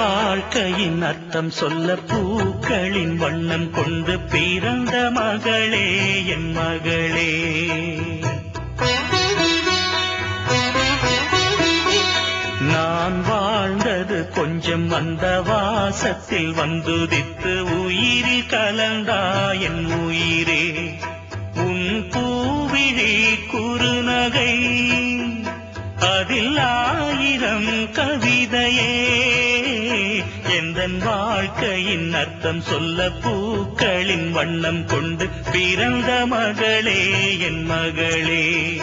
வாழ்க்கையின் அர்த்தம் சொல்ல பூக்களின் வண்ணம் கொண்டு பிறந்த மகளே என் மகளே. நான் வாழ்ந்தது கொஞ்சம் அந்த வாசத்தில் வந்துதித்து உயிரில் கலந்தா என் உயிரே. எந்தன் வாழ்க்கையின் அர்த்தம் சொல்ல பூக்களின் வண்ணம் கொண்டு பிறந்த மகளே என் மகளே.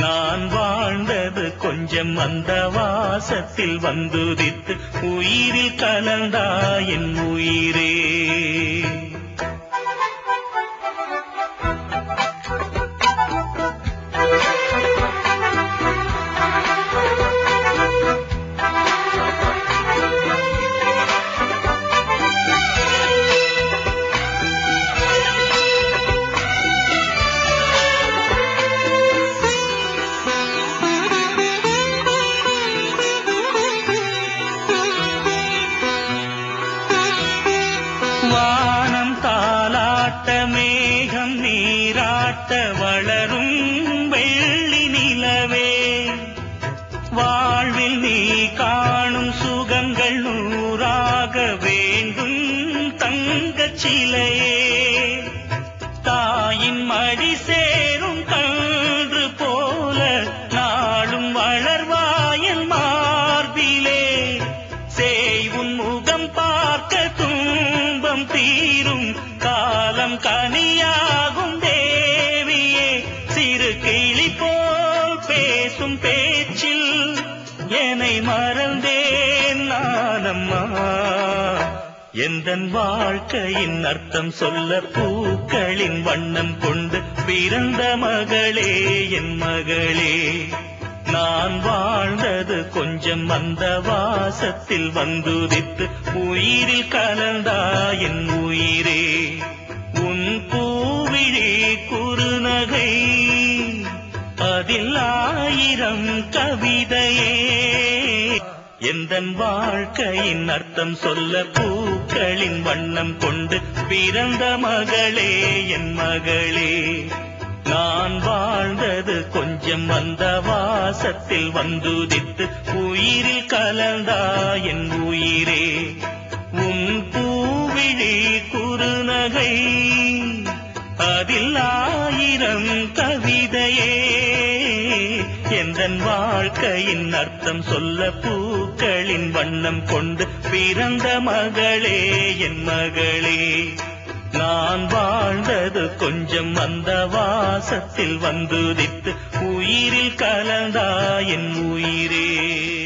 நான் வாழ்ந்தது கொஞ்சம் அந்த வாசத்தில் வந்துதித்து உயிரில் கலந்தா என் உயிரே. தாலாட்ட மேகம் நீராட்ட வளரும் வெள்ளி நிலவே. வாழ்வில் நீ காணும் சுகங்கள் நூறாக வேண்டும் தங்கச் சிலையே. தாயின் மடி சேரும் கன்று போல நாளும் வளர்வாயன் மார்பிலே. செய்வுன் முகம் பார்க்க துன்பம் தீரும் காலம் கனியாகும் தேவியே. சிறு கிளி போல் பேசும் பேச்சில் என்னை மறந்தேன் நானம்மா. எந்த வாழ்க்கையின் அர்த்தம் சொல்ல பூக்களின் வண்ணம் கொண்டு பிறந்த மகளே என் மகளே. நான் வாழ்ந்தது கொஞ்சம் அந்த வாசத்தில் வந்துதித்து உயிரில் கலந்தா அதில் ஆயிரம் கவிதையே. எந்தன் வாழ்க்கையின் அர்த்தம் சொல்ல பூக்களின் வண்ணம் கொண்டு பிறந்த மகளே என் மகளே. நான் வாழ்ந்தது கொஞ்சம் வந்த வாசத்தில் வந்துதித்து உயிரில் கலந்தா என் உயிரே. உன் பூவிழி குறுநகை அதில் ஆயிரம் கவிதையே. எந்தன் வாழ்க்கையின் அர்த்தம் சொல்ல பூக்களின் வண்ணம் கொண்டு பிறந்த மகளே என் மகளே. நான் வாழ்ந்தது கொஞ்சம் அந்த வாசத்தில் வந்துதித்து உயிரில் கலந்தா என் உயிரே.